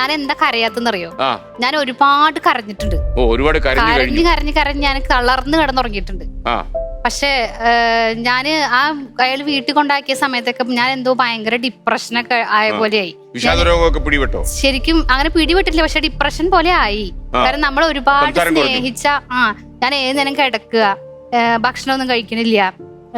ഞാൻ എന്താ കരയാത്തെന്നറിയോ ആ. ഞാൻ ഒരുപാട് കരഞ്ഞിട്ടുണ്ട്. ഓ ഒരുപാട് കരഞ്ഞു കരഞ്ഞ് കഴിഞ്ഞു. കരഞ്ഞ് കരഞ്ഞ് ഞാൻ തളർന്ന് കിടന്നുറങ്ങിയിട്ടുണ്ട്. ആ. പക്ഷേ ഞാൻ ആ അയാൾ വീട്ടിൽ കൊണ്ടാക്കിയ സമയത്തൊക്കെ ഞാൻ എന്തോ ഭയങ്കര ഡിപ്രഷനൊക്കെ ആയ. പോലെയായി. വിഷാദ രോഗമൊക്കെ പിടിപെട്ടോ? ശരിക്കും അങ്ങനെ പിടിപെട്ടില്ല പക്ഷെ ഡിപ്രഷൻ പോലെ ആയി. ആ. കാരണം നമ്മൾ ഒരുപാട് സംസാരം കുറഞ്ഞു. സ്നേഹിച്ച ആ ഞാൻ ഏത് നേരം കിടക്കുക ഭക്ഷണമൊന്നും കഴിക്കണില്ല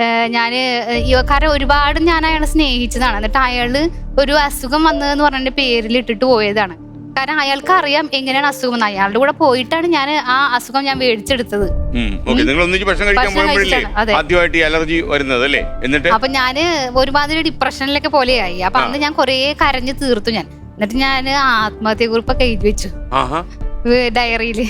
ഏഹ് യുവക്കാരെ ഒരുപാട് ഞാൻ അയാളെ സ്നേഹിച്ചതാണ്. എന്നിട്ട് അയാൾ ഒരു അസുഖം വന്നതെന്ന് പറഞ്ഞിട്ട് പേരിൽ ഇട്ടിട്ട് പോയതാണ്. കാരണം അയാൾക്ക് അറിയാം എങ്ങനെയാണ് അസുഖം എന്ന് അയാളുടെ കൂടെ പോയിട്ടാണ് ഞാൻ ആ അസുഖം ഞാൻ മേടിച്ചെടുത്തത്. ആദ്യമായിട്ട് അലർജി വരുന്നത് അല്ലേ? എന്നിട്ട്? അപ്പൊ ഞാൻ ഒരുമാതിരി ഡിപ്രഷനിലൊക്കെ പോലെയായി. അപ്പൊ അന്ന് ഞാൻ കൊറേ കരഞ്ഞു തീർത്തു ഞാൻ. എന്നിട്ട് ഞാൻ ആത്മഹത്യ കുറിപ്പൊക്കെ എഴുതി വെച്ചു. ഡയറിയിൽ.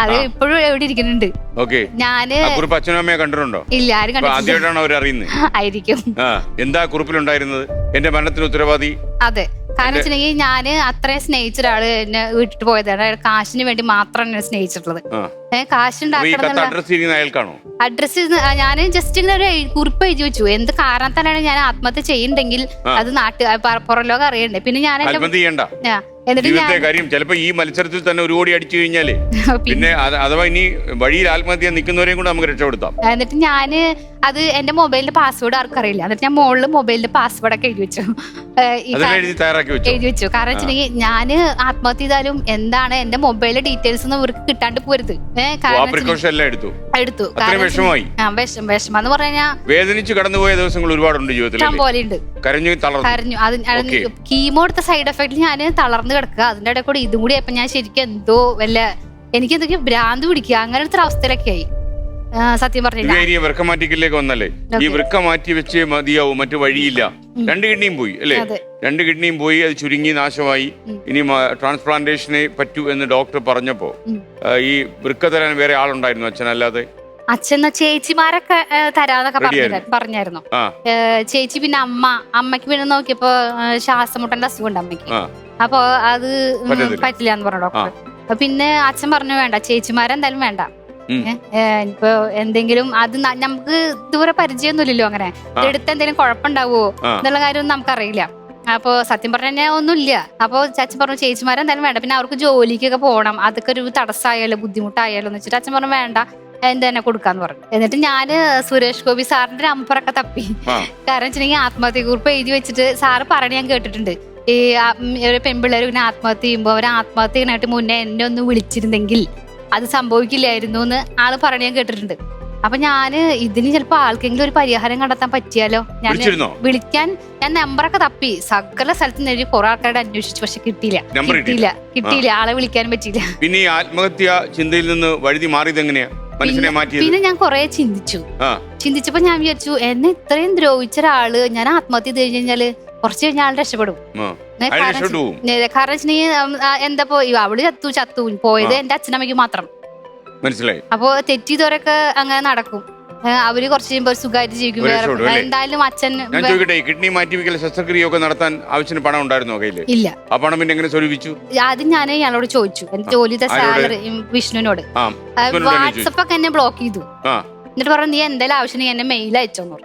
അത് ഇപ്പോഴും എവിടെ ഇരിക്കുന്നുണ്ട്. ഓക്കെ. ഞാൻ കുറിപ്പ് അച്ഛനും അമ്മയെ കണ്ടിട്ടുണ്ടോ? ഇല്ല ആരും കണ്ടിട്ടില്ല. ആദ്യമായിട്ടാണ് അവർ അറിയുന്നത്. ആയിരിക്കും. ആ എന്താ കുറിപ്പിലുണ്ടായിരുന്നത്? എന്റെ മരണത്തിന് ഉത്തരവാദി? അതെ. കാരണം വെച്ചിട്ടുണ്ടെങ്കിൽ ഞാൻ അത്രയും സ്നേഹിച്ച ഒരാൾ എന്നെ വിട്ടിട്ട് പോയതാണ്. അയാൾ കാശിന് വേണ്ടി മാത്രമാണ് എന്നെ സ്നേഹിച്ചിട്ടുള്ളത്. ആ. ഏഹ് കാശ് അപ്പൊ ഈ കത്ത് ഉണ്ടാക്കണം അഡ്രസ് ചെയ്യുന്ന അയാൾക്കാണോ? അഡ്രസ് ഞാൻ ജസ്റ്റ് ഇങ്ങനെ ഒരു എഴു- കുറിപ്പ് എഴുതി വെച്ചു. എന്ത് കാരണത്താലാണ് ഞാൻ ആത്മഹത്യ ചെയ്യുന്നുണ്ടെങ്കിൽ ആ. അത് നാട്ട് പുറം ലോകം അറിയണ്ടേ? പിന്നെ ഞാൻ എന്റെ ചെയ്യണ്ട. ആ, ജീവിതത്തെ കാര്യം ചിലപ്പോ ഈ മത്സരത്തിൽ തന്നെ ഒരു കോടി അടിച്ചു കഴിഞ്ഞാലേ പിന്നെ അഥവാ ഇനി വഴിയിൽ ആത്മഹത്യ നിൽക്കുന്നവരെയും കൂടെ നമുക്ക് രക്ഷപ്പെടുത്താം. എന്നിട്ട് ഞാൻ അത് എന്റെ മൊബൈലിന്റെ പാസ്വേഡ് ആർക്കറിയില്ല എന്നിട്ട് ഞാൻ മുകളിൽ മൊബൈലിന്റെ പാസ്വേഡ് ഒക്കെ എഴുതി വെച്ചു. ഏഹ് ഈ അതിനെ കാ- എഴുതി തയ്യാറാക്കി വെച്ചു? എഴുതി വെച്ചു. കാരണം വെച്ചിട്ടുണ്ടെങ്കിൽ ഞാൻ ആത്മഹത്യ ചെയ്താലും എന്താണ് എന്റെ മൊബൈലിലെ ഡീറ്റെയിൽസ് ഒന്നും ഇവർക്ക് കിട്ടാണ്ട് പോരുത്. ഏഹ് കാരണം വെച്ചിട്ടുണ്ടെങ്കിൽ പ്രിക്കോഷൻ എല്ലാം എടുത്തു. എടുത്തു. അത്രയും കാരണം വിഷമമായി. ആ വിഷം വിഷമം. എന്ന് പറഞ്ഞാൽ വേദനിച്ച് കടന്നുപോയ ദിവസങ്ങൾ ഒരുപാടുണ്ട് ജീവിതത്തിൽ ഇഷ്ടം? പോലെ ഉണ്ട് കരഞ്ഞു തളർന്നു. കരഞ്ഞു. അത് Okay. കീമോ എടുത്ത സൈഡ് എഫക്റ്റിൽ ഞാൻ തളർന്നു കിടക്കുക. അതിന്റെ ഇടയിൽ കൂടി ഇതും കൂടി ഞാൻ ശരിക്കും എന്തോ വല്ല എനിക്ക് എന്തൊക്കെയോ ഭ്രാന്ത് പിടിക്കുക. അങ്ങനത്തെ ഒരു അവസ്ഥയിലൊക്കെ ആയി. സത്യം പറഞ്ഞു പറഞ്ഞില്ല ഈ വൃക്ക മാറ്റിക്കലേക്ക് വന്നല്ലേ? ഈ. വൃക്ക മാറ്റി വെച്ചേ മതിയാവും മറ്റു വഴിയില്ല. രണ്ട് കിഡ്നിയും പോയി അല്ലേ? രണ്ട് കിഡ്നിയും പോയി അത് ചുരുങ്ങി നാശമായി. ഇനി ട്രാൻസ്പ്ലാന്റേഷനെ പറ്റൂ എന്ന് ഡോക്ടർ പറഞ്ഞപ്പോ ഈ വൃക്ക തരാൻ വേറെ ആളുണ്ടായിരുന്നു അച്ഛനല്ലാതെ? അച്ഛൻ ചേച്ചിമാരൊക്കെ തരാന്നൊക്കെ പറഞ്ഞായിരുന്നു. ചേച്ചി പിന്നെ അമ്മ അമ്മയ്ക്ക് പിന്നെ നോക്കിയപ്പോ ശ്വാസമുട്ടന്റെ അസുഖമുണ്ട് അമ്മയ്ക്ക് അപ്പൊ അത് പറ്റില്ല എന്ന് പറഞ്ഞു ഡോക്ടർ. പിന്നെ അച്ഛൻ പറഞ്ഞു വേണ്ട ചേച്ചിമാരെന്തായാലും വേണ്ട. ഇപ്പൊ എന്തെങ്കിലും അത് നമുക്ക് ദൂരെ പരിചയമൊന്നുമില്ലല്ലോ അങ്ങനെ. എടുത്ത എന്തെങ്കിലും കുഴപ്പമുണ്ടാവോ ആ. എന്നുള്ള കാര്യമൊന്നും നമുക്കറിയില്ല. അപ്പൊ സത്യം പറഞ്ഞാൽ ഒന്നുമില്ല. അപ്പൊ ചാച്ചൻ പറഞ്ഞു ചേച്ചിമാരെ എന്തായാലും വേണ്ട. പിന്നെ അവർക്ക് ജോലിക്കൊക്കെ പോകണം. അതൊക്കെ ഒരു തടസ്സമായാലോ ബുദ്ധിമുട്ടായാലോ എന്ന് വെച്ചിട്ട് അച്ഛൻ പറഞ്ഞു വേണ്ട. എന്ത് തന്നെ കൊടുക്കാന്ന് പറഞ്ഞു. എന്നിട്ട് ഞാൻ സുരേഷ് ഗോപി സാറിന്റെ നമ്പറൊക്കെ തപ്പി. കാരണം വെച്ചിട്ടുണ്ടെങ്കിൽ ആത്മഹത്യ കുറിപ്പ് എഴുതി വെച്ചിട്ട് സാറ് പറഞ്ഞ് ഞാൻ കേട്ടിട്ടുണ്ട്. ഈ ഒരു പെൺപിള്ളേർ പിന്നെ ആത്മഹത്യ ചെയ്യുമ്പോൾ അവർ ആത്മഹത്യ ചെയ്യണായിട്ട് മുന്നേ എന്നെ ഒന്ന് വിളിച്ചിരുന്നെങ്കിൽ അത് സംഭവിക്കില്ലായിരുന്നു എന്ന് ആൾ പറഞ്ഞു ഞാൻ കേട്ടിട്ടുണ്ട്. അപ്പൊ ഞാൻ ഇതിന് ചിലപ്പോ ആൾക്കെങ്കിലും ഒരു പരിഹാരം കണ്ടെത്താൻ പറ്റിയാലോ? ഞാൻ വിളിച്ചിരുന്നോ? വിളിക്കാൻ ഞാൻ നമ്പറൊക്കെ തപ്പി. സകല സ്ഥലത്ത് നിന്ന് കുറെ ആൾക്കാരുടെ അന്വേഷിച്ചു പക്ഷെ കിട്ടിയില്ല. കിട്ടിയില്ല. കിട്ടിയില്ല. ആളെ വിളിക്കാനും പറ്റിയില്ല. പിന്നെ ഈ ആത്മഹത്യ ചിന്തയിൽ നിന്ന് വഴുതി മാറിയത് എങ്ങനെയാ? മനസ്സിനെ മാറ്റിയത്? പിന്നെ ഞാൻ കുറെ ചിന്തിച്ചു. ആ. ചിന്തിച്ചപ്പോ ഞാൻ വിചാരിച്ചു എന്നെ ഇത്രയും ദ്രോഹിച്ച ഒരാൾ ഞാൻ ആത്മഹത്യ ചെയ്ത് കഴിഞ്ഞു കഴിഞ്ഞാൽ കുറച്ച് കഴിഞ്ഞാൽ ആൾ രക്ഷപ്പെടും. ആ. കാരണം വെച്ചിട്ടുണ്ടെങ്കിൽ എന്താ പോ അവൾ ചത്തു ചത്തു പോയത്. എന്റെ അച്ഛനമ്മയ്ക്ക് മാത്രം. മനസ്സിലായി. അപ്പോ തെറ്റിയതോരൊക്കെ അങ്ങനെ നടക്കും. അവർ കുറച്ച് കഴിയുമ്പോ സുഖമായിട്ട് ജീവിക്കും? എന്തായാലും അച്ഛൻ ഞാൻ ചോദിക്കട്ടെ കിഡ്നി മാറ്റിവെക്കൽ ശസ്ത്രക്രിയയൊക്കെ നടത്താൻ ആവശ്യത്തിന് പണം ഉണ്ടായിരുന്നോ കയ്യിൽ? ഇല്ല. ആ പണം പിന്നെ എങ്ങനെ സ്വരൂപിച്ചു? ആദ്യം ഞാൻ ഇയാളോട് ചോദിച്ചു. എന്റെ ജോലിയുടെ സാലറി വിഷ്ണുവിനോട്. വാട്സപ്പ് ഒക്കെ എന്നെ ബ്ലോക്ക് ചെയ്തു. എന്നിട്ട് പറഞ്ഞു നീ എന്തായാലും ആവശ്യം എന്നെ മെയിൽ അയച്ചോന്ന്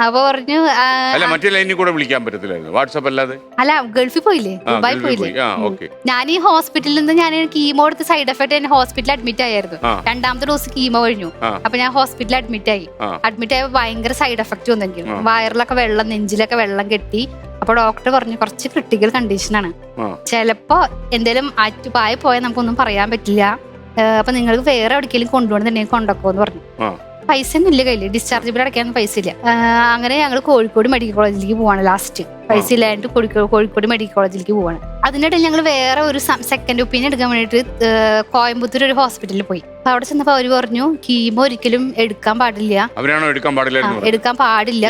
അപ്പൊ പറഞ്ഞു ആ, അല്ല മറ്റേ ലൈനിൽ കൂടെ വിളിക്കാൻ പറ്റത്തില്ലായിരുന്നു. വാട്സപ്പ് അല്ലാതെ? അല്ല ഗൾഫിൽ പോയില്ലേ? ആ ദുബായ് ഗൾഫിൽ പോയില്ലേ? പോയി. ആ ഉം. ഓക്കെ. ഞാൻ ഈ ഹോസ്പിറ്റലിൽ നിന്ന് ഞാൻ കീമോ എടുത്ത് സൈഡ് എഫക്ട് ഞാൻ ഹോസ്പിറ്റലിൽ അഡ്മിറ്റ് ആയിരുന്നു ആ. രണ്ടാമത്തെ ഡോസ് കീമോ കഴിഞ്ഞു. ആ. അപ്പൊ ഞാൻ ഹോസ്പിറ്റലിൽ അഡ്മിറ്റ് ആയി. ആ. അഡ്മിറ്റ് ആയപ്പോ ഭയങ്കര സൈഡ് എഫക്റ്റ് വന്നു എനിക്ക് ആ. വയറിലൊക്കെ വെള്ളം നെഞ്ചിലൊക്കെ വെള്ളം കെട്ടി. അപ്പൊ ഡോക്ടർ പറഞ്ഞു കുറച്ച് ക്രിട്ടിക്കൽ കണ്ടീഷനാണ് ആ. ചിലപ്പോ എന്തേലും ആറ്റുപായ പോയാൽ നമുക്കൊന്നും പറയാൻ പറ്റില്ല. ഏഹ് അപ്പൊ നിങ്ങൾക്ക് വേറെ എവിടേക്കെങ്കിലും കൊണ്ടുപോകണമെന്നുണ്ടെങ്കിൽ കൊണ്ടുപോകുമെന്ന് പറഞ്ഞു. ആ. പൈസ ഒന്നും ഇല്ല കയ്യിൽ. ഡിസ്ചാർജ് ബിൽ അടയ്ക്കാൻ പൈസ ഇല്ല. അങ്ങനെ ഞങ്ങൾ കോഴിക്കോട് മെഡിക്കൽ കോളേജിലേക്ക് പോവാണ് ലാസ്റ്റ് പൈസ ഇല്ലാണ്ട് കോഴിക്കോട് മെഡിക്കൽ കോളേജിലേക്ക് പോവാണ്. അതിനിടയിൽ ഞങ്ങൾ വേറെ ഒരു സെക്കൻഡ് ഒപ്പീനിയൻ എടുക്കാൻ വേണ്ടിയിട്ട് കോയമ്പത്തൂർ ഒരു ഹോസ്പിറ്റലിൽ പോയി. അപ്പൊ അവിടെ ചെന്നപ്പോ അവർ പറഞ്ഞു കീമോ ഒരിക്കലും എടുക്കാൻ പാടില്ല. അവരാണോ എടുക്കാൻ പാടില്ല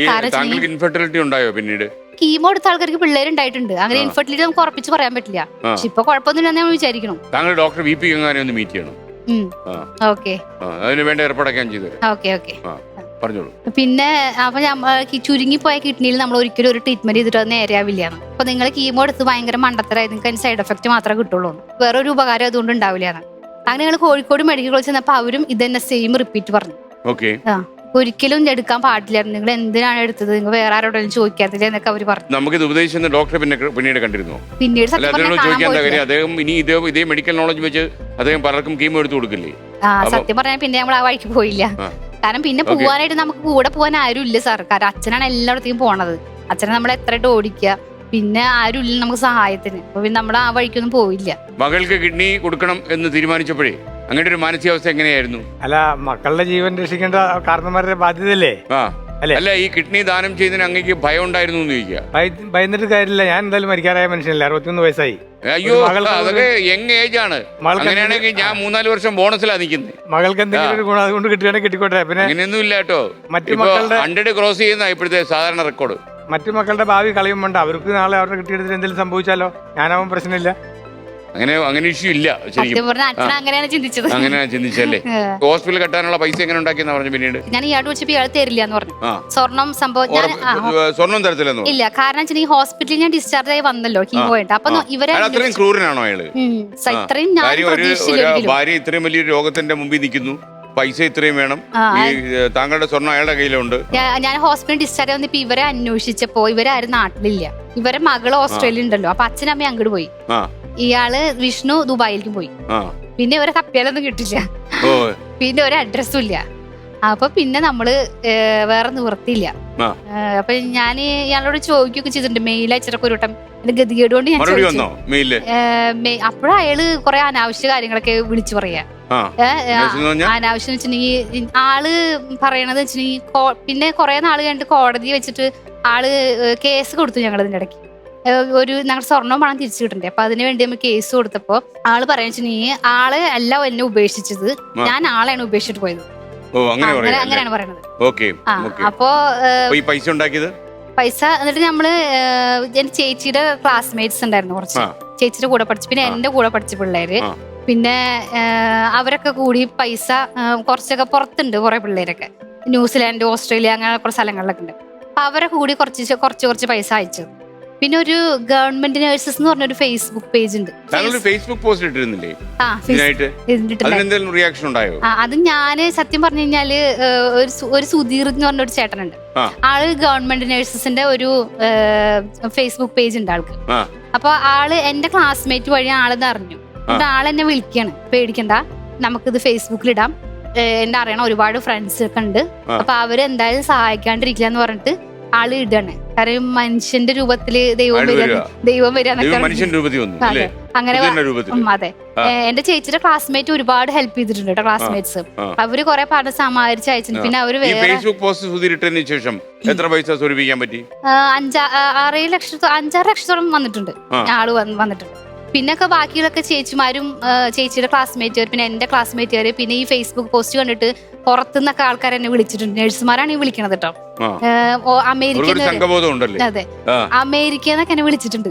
കാരണം ഇൻഫെർട്ടിലിറ്റി ഉണ്ടായോ പിന്നീട്? കീമോ എടുത്ത ആൾക്കാർക്ക് പിള്ളേരുണ്ടായിട്ടുണ്ട്. അങ്ങനെ. ഇൻഫെർട്ടിലിറ്റി നമുക്ക് ഉറപ്പിച്ച് പറയാൻ പറ്റില്ല. പക്ഷെ ഇപ്പൊ കുഴപ്പമൊന്നുമില്ലെന്ന് നമ്മൾ വിചാരിക്കണം. താങ്കൾ ഡോക്ടർ വി പി എങ്ങാനും ഒന്ന് മീറ്റ് ചെയ്യണം? അതിന് വേണ്ട ഏർപ്പാടൊക്കെ ഞാൻ ചെയ്തു ഓക്കെ ഓക്കെ. പറഞ്ഞോളൂ. പിന്നെ അപ്പൊ ചുരുങ്ങി പോയ കിഡ്നിയിൽ നമ്മൾ ഒരിക്കലും ഒരു ട്രീറ്റ്മെന്റ് ചെയ്തിട്ട് അത് നേരെയാവില്ല അപ്പൊ നിങ്ങൾ കീമോ എടുത്ത് ഭയങ്കര മണ്ടത്തരായി നിങ്ങൾക്ക് അതിന് സൈഡ് എഫക്ട് മാത്രമേ കിട്ടുള്ളൂ വേറൊരു ഉപകാരം അതുകൊണ്ട് ഉണ്ടാവില്ല അങ്ങനെ ഞങ്ങൾ കോഴിക്കോട് മെഡിക്കൽ കോളേജ് ചെന്നപ്പോൾ അവരും ഇത് തന്നെ സെയിം റിപ്പീറ്റ് പറഞ്ഞു ഓക്കെ ഒരിക്കലും എടുക്കാൻ പാടില്ലായിരുന്നു നിങ്ങൾ എന്തിനാണ് എടുത്തത്? നിങ്ങൾ വേറെ ആരോടെങ്കിലും ചോദിക്കാത്തില്ല എന്നൊക്കെ അവർ പറഞ്ഞു നമുക്കിത് ഉപദേശിച്ച ഡോക്ടറെ പിന്നെ പിന്നീട് കണ്ടിരുന്നു? പിന്നീട് അല്ല സത്യം പറഞ്ഞാൽ കാണാൻ ചോദിക്കാൻ എന്താ പോയിട്ടില്ല അദ്ദേഹം ഇനി ഇതേ ഇതേ മെഡിക്കൽ നോളജ് വെച്ച് അദ്ദേഹം പലർക്കും കീമോ എടുത്തു കൊടുക്കില്ലേ? ആ അപ്പൊ- സത്യം പറഞ്ഞാൽ പിന്നെ നമ്മൾ ആ വഴിക്ക് പോയില്ല. ആ. കാരണം പിന്നെ Okay. പോവാനായിട്ട് നമുക്ക് കൂടെ പോകാൻ ആരും ഇല്ല സാർ. കാരണം അച്ഛനാണ് എല്ലായിടത്തേക്കും പോണത്. അച്ഛനെ നമ്മൾ എത്ര ഓടിക്കുക. പിന്നെ ആരും ഇല്ല നമുക്ക് സഹായത്തിന്. അപ്പൊ പിന്നെ നമ്മൾ ആ വഴിക്കൊന്നും പോയില്ല. മകൾക്ക് കിഡ്നി കൊടുക്കണം എന്ന് തീരുമാനിച്ചപ്പോഴേ അങ്ങനെ ഒരു മാനസികാവസ്ഥ എങ്ങനെയായിരുന്നു? അല്ല മക്കളുടെ ജീവൻ രക്ഷിക്കേണ്ട കാരണന്മാരുടെ ബാധ്യതയല്ലേ? ആ. അല്ലേ? അല്ല ഈ കിഡ്നി ദാനം ചെയ്തതിന് അങ്ങേക്ക് ഭയം ഉണ്ടായിരുന്നു എന്ന് ചോദിക്കുക. ഭയന്നിട്ട് കാര്യമില്ല. ഞാൻ എന്തായാലും മരിക്കാറായ മനുഷ്യനല്ല? അറുപത്തിമൂന്ന് വയസ്സായി. അയ്യോ അതൊക്കെ യങ് ഏജ് ആണ്. അങ്ങനെയാണെങ്കിൽ ഞാൻ മൂന്നാൽ വർഷം ബോണസിലാണ് നിൽക്കുന്നത് മകൾക്ക് എന്തെങ്കിലും ഒരു ഗുണം അതുകൊണ്ട് കിട്ടുകയാണെങ്കിൽ കിട്ടിക്കോട്ടെ. പിന്നെ അങ്ങനെയൊന്നും ഇല്ല കേട്ടോ. മറ്റു മക്കളുടെ- ഹൺഡ്രഡ് ക്രോസ് ചെയ്യുന്ന ഇപ്പോഴത്തെ സാധാരണ റെക്കോർഡ് മറ്റു മക്കളുടെ ഭാവി കളയും വേണ്ട അവർക്ക് നാളെ അവരുടെ കിട്ടിയെടുത്തിട്ട് എന്തെങ്കിലും സംഭവിച്ചാലോ? ഞാനാവും പ്രശ്നമില്ല. അങ്ങനെ അങ്ങനെ ഇഷ്യൂ ഇല്ല ശരിക്കും. അച്ഛൻ അങ്ങനെയാണ് ചിന്തിച്ചത്. അങ്ങനെയാണ് ചിന്തിച്ചല്ലേ. ഹോസ്പിറ്റൽ കെട്ടാനുള്ള പൈസ എങ്ങനെ ഉണ്ടാക്കിയെന്ന് പറഞ്ഞു പിന്നീട്? ഞാൻ ഇയാളോട് വിളിച്ചപ്പോ ഇയാൾ തരില്ല എന്ന് പറഞ്ഞു. സ്വർണം സംഭവം ഞാൻ ആ, സ്വർണം തരത്തില്ലെന്നോ ഇല്ല കാരണം വെച്ചാൽ ഈ ഹോസ്പിറ്റലിൽ ഞാൻ ഡിസ്ചാർജ് ആയി വന്നല്ലോ കീമോ ആയിട്ട്. അപ്പൊ. ഇവരെ അയാൾ അത്രയും ക്രൂരനാണോ അയാൾ? ഉം, സ- ഇത്രയും ഞാൻ കാര്യം ഒരു ഒരു പ്രതീക്ഷിച്ചില്ലെങ്കിലും ഭാര്യ ഇത്രയും വലിയ രോഗത്തിന്റെ മുമ്പിൽ നിൽക്കുന്നു. പൈസ ഇത്രയും വേണം. ആ, ഈ ഏ, താങ്കളുടെ സ്വർണം അയാളുടെ കയ്യിലുണ്ട്. ഞാൻ- ഞാൻ ഹോസ്പിറ്റലിൽ ഡിസ്ചാർജ് വന്നപ്പോ ഇവരെ അന്വേഷിച്ചപ്പോ ഇവരാരും നാട്ടിലില്ല. ഇവരെ മകൾ ഓസ്ട്രേലിയ ഉണ്ടല്ലോ അപ്പൊ അച്ഛനമ്മ അങ്ങോട്ട് പോയി. ആ. ഇയാൾ വിഷ്ണു ദുബായിലേക്ക് പോയി. പിന്നെ ഒരു കപ്പിയാലൊന്നും കിട്ടില്ല. പിന്നെ ഒരു അഡ്രസ്സും ഇല്ല. അപ്പൊ പിന്നെ നമ്മൾ വേറെ നിവർത്തിയില്ല. അപ്പൊ ഞാൻ ഇയാളോട് ചോദിക്കുകയൊക്കെ ചെയ്തിട്ടുണ്ട്. മെയിൽ അയച്ചിട്ടൊക്കെ ഒരു വട്ടം. എന്റെ ഗതികേട് കൊണ്ട് ഞാൻ അപ്പോഴാ അയാൾ കുറെ അനാവശ്യ കാര്യങ്ങളൊക്കെ വിളിച്ചു പറയാ? അനാവശ്യം വെച്ചിട്ടുണ്ടെങ്കിൽ ആൾ പറയണത് വെച്ചിട്ടുണ്ടെങ്കിൽ പിന്നെ കുറെ നാൾ കഴിഞ്ഞിട്ട് കോടതി വെച്ചിട്ട് ആൾ കേസ് കൊടുത്തു ഞങ്ങൾ ഇതിന്റെ ഇടയ്ക്ക്. ഒരു ഞങ്ങളുടെ സ്വർണം പണം തിരിച്ചു കിട്ടണ്ടേ? അപ്പൊ അതിന് വേണ്ടി നമ്മൾ കേസ് കൊടുത്തപ്പോ ആൾ പറയാന്ന് നീ ആൾ അല്ല എന്നെ ഉപേക്ഷിച്ചത്. ഞാൻ ആളെയാണ് ഉപേക്ഷിച്ചിട്ട് പോയത്. അങ്ങനെയാണ് പറയണത് അപ്പോ ഈ പൈസ ഉണ്ടാക്കിയത്? പൈസ എന്നിട്ട് നമ്മൾ എന്റെ ചേച്ചിയുടെ ക്ലാസ്മേറ്റ്സ് ഉണ്ടായിരുന്നു കുറച്ച്. ചേച്ചിയുടെ കൂടെ പഠിച്ചു പിന്നെ. എന്റെ കൂടെ പഠിച്ച പിള്ളേര്. പിന്നെ അവരൊക്കെ കൂടി പൈസ കുറച്ചൊക്കെ പുറത്തുണ്ട് കുറെ പിള്ളേരൊക്കെ. ന്യൂസിലാൻഡ് ഓസ്ട്രേലിയ അങ്ങനെ കുറെ സ്ഥലങ്ങളിലൊക്കെ ഉണ്ട്. അപ്പൊ അവരൊക്കെ കൂടി കുറച്ച് കുറച്ച് കുറച്ച് പൈസ അയച്ചു. പിന്നെ ഒരു ഗവൺമെന്റ് നേഴ്സസ് എന്ന് പറഞ്ഞ ഒരു ഫേസ്ബുക്ക് പേജ് ഉണ്ട് ഫേസ്ബുക്ക് പോസ്റ്റ് ഇട്ടിരുന്നില്ലേ? ആ ഇതിനായിട്ട്? ഫേസ്ബുക്ക് അതിനെന്തെങ്കിലും റിയാക്ഷൻ ഉണ്ടായോ? ആ അത് ഞാൻ സത്യം പറഞ്ഞു കഴിഞ്ഞാൽ ഒരു സു- ഒരു സുധീർ എന്ന് പറഞ്ഞ ഒരു ചേട്ടനുണ്ട്. ആ. ആൾ ഗവൺമെന്റ് നഴ്സസിന്റെ ഒരു ഫേസ്ബുക്ക് പേജ് ഉണ്ട് ആൾക്ക്. ആ. അപ്പൊ ആൾ എന്റെ ക്ലാസ്മേറ്റ് വഴി ആളെന്ന് അറിഞ്ഞു. എന്നിട്ട് ആളെന്നെ വിളിക്കാണ്. പേടിക്കണ്ട. നമുക്കിത് ഫേസ്ബുക്കിൽ ഇടാം. ഏഹ്, എന്റെ അറിയണ. ഒരുപാട് ഫ്രണ്ട്സ് ഒക്കെ ഉണ്ട്. ആ. അപ്പൊ അവർ എന്തായാലും സഹായിക്കാണ്ടിരിക്കില്ല എന്ന് പറഞ്ഞിട്ട് ആൾ ഇടാണ്. കാരണം മനുഷ്യന്റെ രൂപത്തിൽ ദൈവം ആൾ വരിക. ദൈവം വരിക മനുഷ്യൻ രൂപത്തിൽ വന്നു അല്ലേ? അങ്ങനെ വ- രൂപത്തിൽ. ഉം, അതെ. ആ. ഏ, എന്റെ ചേച്ചിയുടെ ക്ലാസ്മേറ്റ് ഒരുപാട് ഹെൽപ്പ് ചെയ്തിട്ടുണ്ട് കേട്ടോ ക്ലാസ്മേറ്റ്സ് ആ. അവർ കുറെ പണം സമാഹരിച്ച് അയച്ചിട്ടുണ്ട്. പിന്നെ അവർ ഈ വേറെ ഫേസ്ബുക്ക് പോസ്റ്റ് സുതിരിട്ടതിന് ശേഷം എത്ര പൈസ സ്വരൂപിക്കാൻ പറ്റി? ആ, അഞ്ചാ ആ, ആറേഴ് ലക്ഷത്തോ അഞ്ചാറ് ലക്ഷത്തോളം വന്നിട്ടുണ്ട്. ആ. ആൾ വന്ന് വന്നിട്ടുണ്ട്. പിന്നൊക്കെ ബാക്കിയുള്ളൊക്കെ ചേച്ചിമാരും ചേച്ചിയുടെ ക്ലാസ്മേറ്റുകാർ പിന്നെ എന്റെ ക്ലാസ്മേറ്റുകാർ പിന്നെ ഈ ഫേസ്ബുക്ക് പോസ്റ്റ് കണ്ടിട്ട് പുറത്തുനിന്നൊക്കെ ആൾക്കാർ എന്നെ വിളിച്ചിട്ടുണ്ട്. നഴ്സുമാരാണ് ഈ വിളിക്കണത് കേട്ടോ അമേരിക്കൻ അതെ. അമേരിക്കന്നൊക്കെ എന്നെ വിളിച്ചിട്ടുണ്ട്.